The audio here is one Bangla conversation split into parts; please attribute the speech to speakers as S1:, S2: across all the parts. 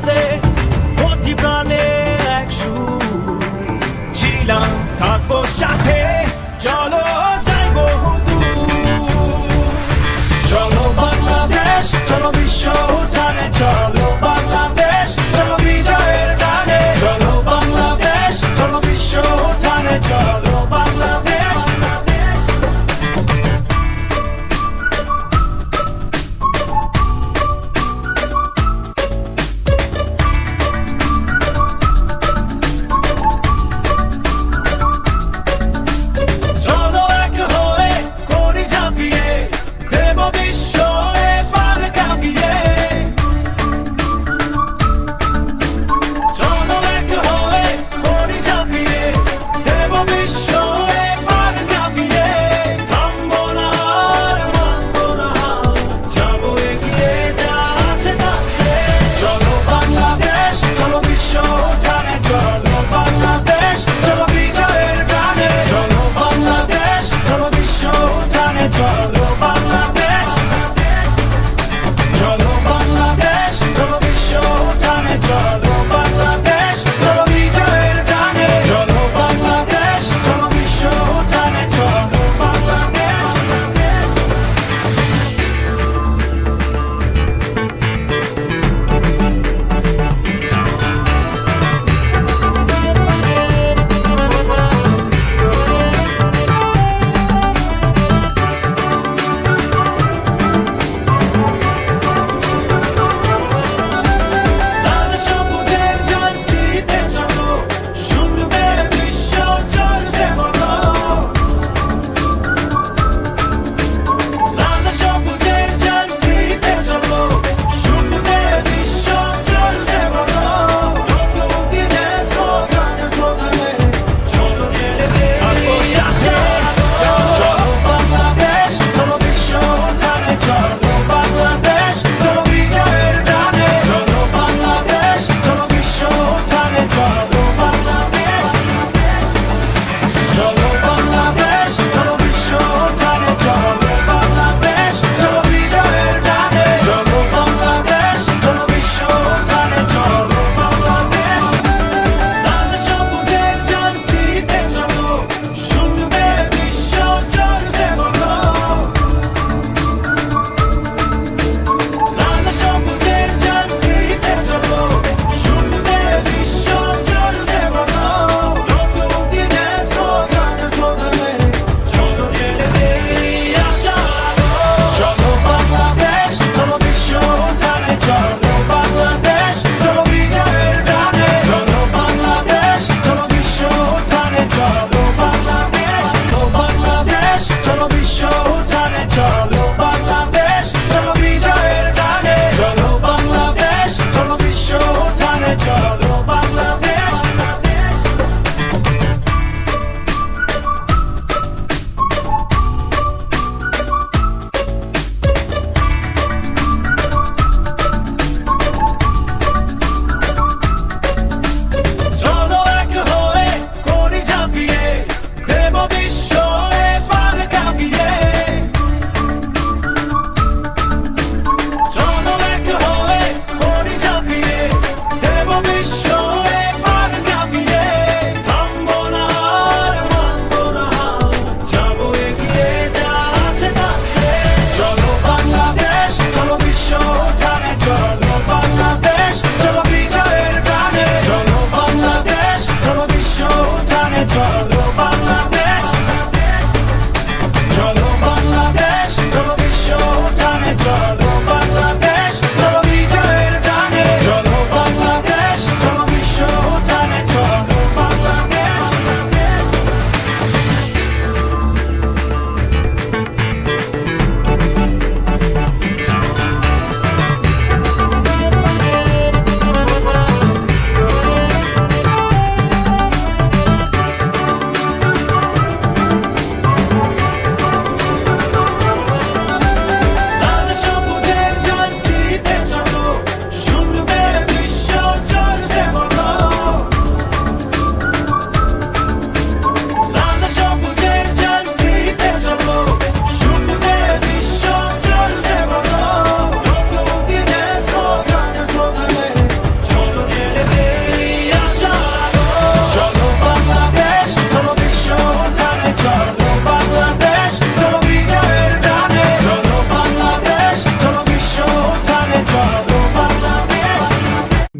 S1: de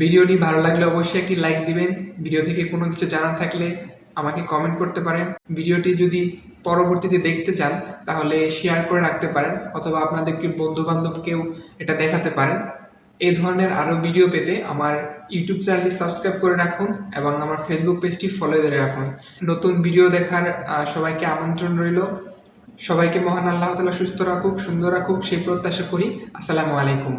S1: ভিডিওটি ভালো লাগলে অবশ্যই একটি লাইক দিবেন। ভিডিও থেকে কোনো কিছু জানার থাকলে আমাকে কমেন্ট করতে পারেন। ভিডিওটি যদি পরবর্তীতে দেখতে চান, তাহলে শেয়ার করে রাখতে পারেন অথবা আপনাদেরকে বন্ধু বান্ধবকেও এটা দেখাতে পারেন। এই ধরনের আরও ভিডিও পেতে আমার ইউটিউব চ্যানেলটি সাবস্ক্রাইব করে রাখুন এবং আমার ফেসবুক পেজটি ফলো করে রাখুন। নতুন ভিডিও দেখার সবাইকে আমন্ত্রণ রইল। সবাইকে মহান আল্লাহ তালা সুস্থ রাখুক, সুন্দর রাখুক, সেই প্রত্যাশা করি। আসসালামু আলাইকুম।